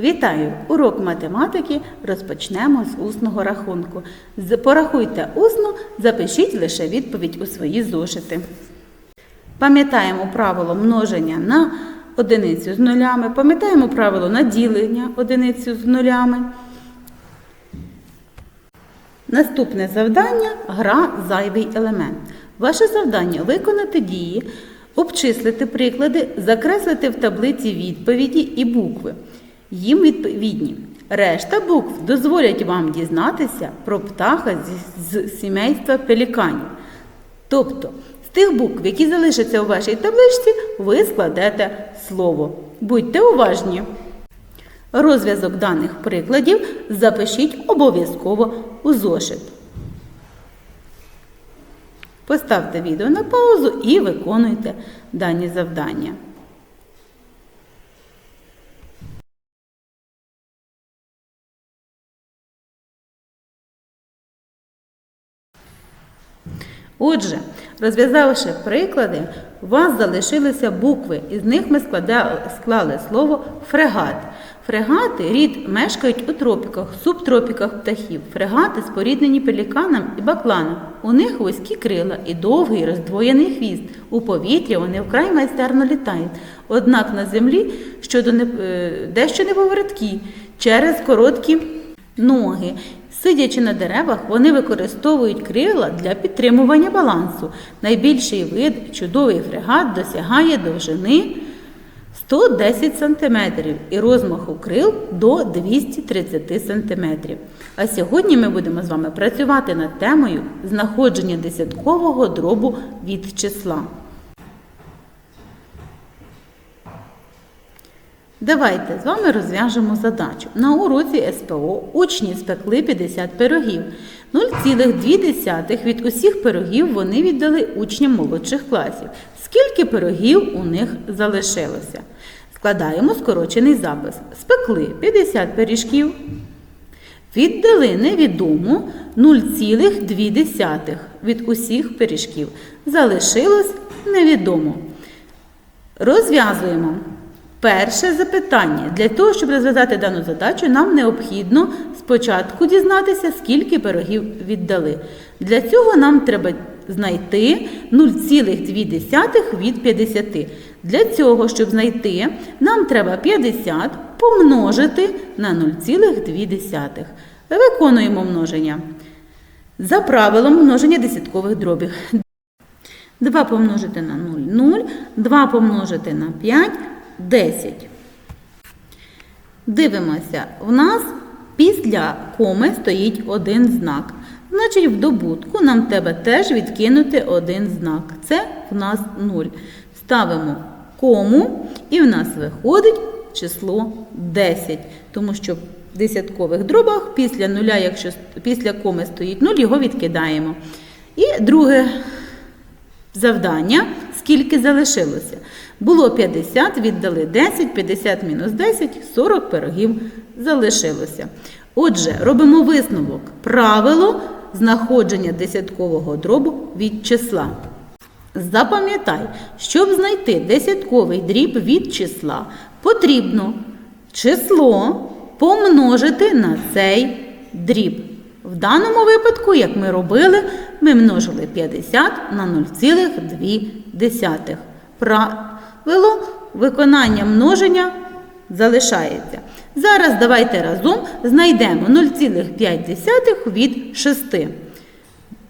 Вітаю! Урок математики розпочнемо з усного рахунку. Порахуйте усно, запишіть лише відповідь у свої зошити. Пам'ятаємо правило множення на одиницю з нулями, пам'ятаємо правило на ділення одиницю з нулями. Наступне завдання гра зайвий елемент. Ваше завдання виконати дії, обчислити приклади, закреслити в таблиці відповіді і букви. Їм відповідні. Решта букв дозволять вам дізнатися про птаха з, сімейства пеліканів. Тобто, з тих букв, які залишаться у вашій табличці, ви складете слово. Будьте уважні. Розв'язок даних прикладів запишіть обов'язково у зошит. Поставте відео на паузу і виконуйте дані завдання. Отже, розв'язавши приклади, у вас залишилися букви, із них ми склали слово фрегат. Фрегати рід мешкають у тропіках, субтропіках птахів. Фрегати споріднені пеліканам і бакланам. У них вузькі крила і довгий роздвоєний хвіст. У повітрі вони вкрай майстерно літають. Однак на землі щодо не, е, дещо неповороткі через короткі ноги. Сидячи на деревах, вони використовують крила для підтримування балансу. Найбільший вид чудовий фрегат досягає довжини 110 см і розмаху крил до 230 см. А сьогодні ми будемо з вами працювати над темою знаходження десяткового дробу від числа. Давайте з вами розв'яжемо задачу. На уроці СПО учні спекли 50 пирогів. 0,2 від усіх пирогів вони віддали учням молодших класів. Скільки пирогів у них залишилося? Складаємо скорочений запис. Спекли 50 пиріжків. Віддали невідому 0,2 від усіх пиріжків. Залишилось невідомо. Розв'язуємо. Перше запитання. Для того, щоб розв'язати дану задачу, нам необхідно спочатку дізнатися, скільки пирогів віддали. Для цього нам треба знайти 0,2 від 50. Для цього, щоб знайти, нам треба 50 помножити на 0,2. Виконуємо множення. За правилом множення десяткових дробів. 2 помножити на 0 – 0, 2 помножити на 5 – 10. Дивимося, в нас після коми стоїть один знак. Значить, в добутку нам треба теж відкинути один знак. Це в нас 0. Ставимо кому і в нас виходить число 10. Тому що в десяткових дробах після нуля, якщо після коми стоїть 0, його відкидаємо. І друге завдання, скільки залишилося. Було 50, віддали 10, 50 мінус 10, 40 пирогів залишилося. Отже, робимо висновок. Правило знаходження десяткового дробу від числа. Запам'ятай, щоб знайти десятковий дріб від числа, потрібно число помножити на цей дріб. В даному випадку, як ми робили, ми множили 50 на 0,2. Правило виконання множення залишається. Зараз давайте разом знайдемо 0,5 від 6.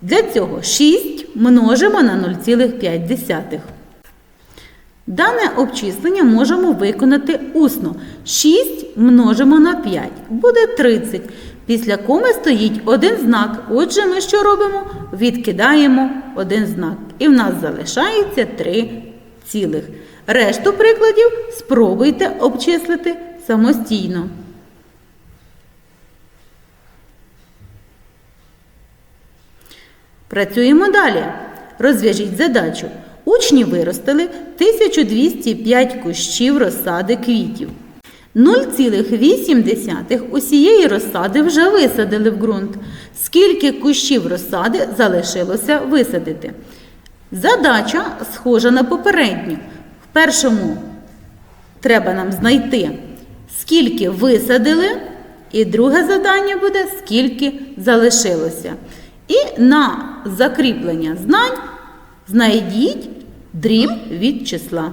Для цього 6 множимо на 0,5. Дане обчислення можемо виконати усно. 6 множимо на 5. Буде 30. Після коми стоїть один знак. Отже, ми що робимо? Відкидаємо один знак. І в нас залишається 3 цілих. Решту прикладів спробуйте обчислити самостійно. Працюємо далі. Розв'яжіть задачу. Учні виростили 1205 кущів розсади квітів. 0,8 усієї розсади вже висадили в ґрунт. Скільки кущів розсади залишилося висадити? Задача схожа на попередню. В першому треба нам знайти скільки висадили, і друге завдання буде, скільки залишилося. І на закріплення знань знайдіть дріб від числа.